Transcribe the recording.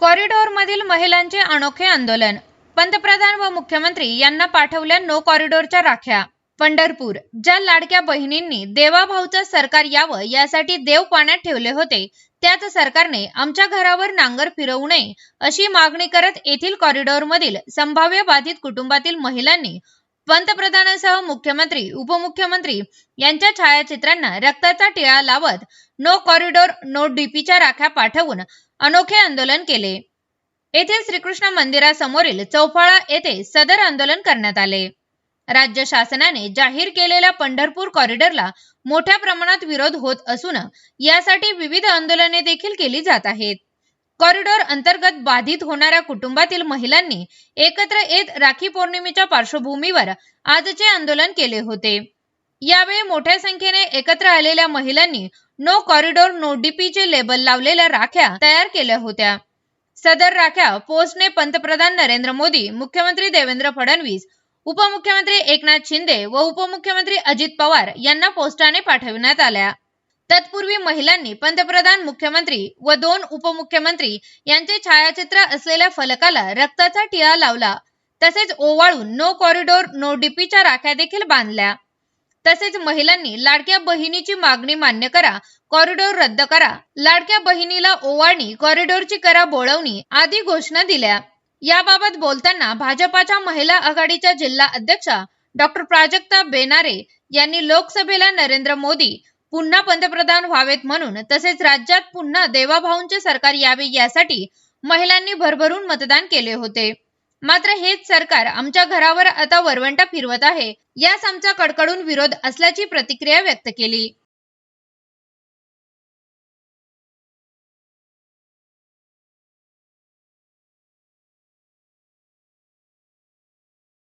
कॉरिडॉरमधील महिलांचे अनोखे आंदोलन. पंतप्रधान व मुख्यमंत्री यांना पाठवल्या नो कॉरिडॉरच्या राख्या. पंढरपूर ज्या लाडक्या बहिणींनी देवाभाऊचं सरकार यावं यासाठी देव पाण्यात ठेवले होते त्याच सरकारने आमच्या घरावर नांगर फिरवू नये अशी मागणी करत येथील कॉरिडॉरमधील संभाव्य बाधित कुटुंबातील महिलांनी पंतप्रधानांसह मुख्यमंत्री उपमुख्यमंत्री यांच्या छायाचित्रांना रक्ताचा टिळा लावत नो कॉरिडॉर नो डीपीच्या राख्या पाठवून अनोखे आंदोलन केले. येथील श्रीकृष्ण मंदिरासमोरील चौफाळा येथे सदर आंदोलन करण्यात आले. राज्य शासनाने जाहीर केलेल्या पंढरपूर कॉरिडॉरला मोठ्या प्रमाणात विरोध होत असून यासाठी विविध आंदोलने देखील केली जात आहेत. कॉरिडॉर अंतर्गत बाधित होणाऱ्या कुटुंबातील महिलांनी एकत्र येत राखी पौर्णिमेच्या पार्श्वभूमीवर आजचे आंदोलन केले होते. यावेळी मोठ्या संख्येने एकत्र आलेल्या महिलांनी नो कॉरिडॉर नो डीपीचे लेबल लावलेल्या राख्या तयार केल्या होत्या. सदर राख्या पोस्टने पंतप्रधान नरेंद्र मोदी मुख्यमंत्री देवेंद्र फडणवीस उपमुख्यमंत्री एकनाथ शिंदे व उपमुख्यमंत्री अजित पवार यांना पोस्टाने पाठविण्यात आल्या. तत्पूर्वी महिलांनी पंतप्रधान मुख्यमंत्री व दोन उपमुख्यमंत्री यांचे छायाचित्र असलेल्या फलकाला रक्ताचा टिळा लावला. तसेच ओवाळून नो कॉरिडॉर नो डीपीच्या राख्या देखील बांधल्या. तसेच महिलांनी लाडक्या बहिणीची मागणी मान्य करा कॉरिडॉर रद्द करा लाडक्या बहिणीला ओवाळणी कॉरिडॉरची करा बोळवणी आदी घोषणा दिल्या. याबाबत बोलताना भाजपाच्या महिला आघाडीच्या जिल्हा अध्यक्षा डॉक्टर प्राजक्ता बेनारे यांनी लोकसभेला नरेंद्र मोदी पुन्हा पंतप्रधान व्हावेत म्हणून तसेच राज्यात पुन्हा देवाभाऊंचे सरकार यावे यासाठी महिलांनी भरभरून मतदान केले होते. मात्र हेच सरकार आमच्या घरावर आता वरवंटा फिरवत आहे यास आमचा कडकडून विरोध असल्याची प्रतिक्रिया व्यक्त केली.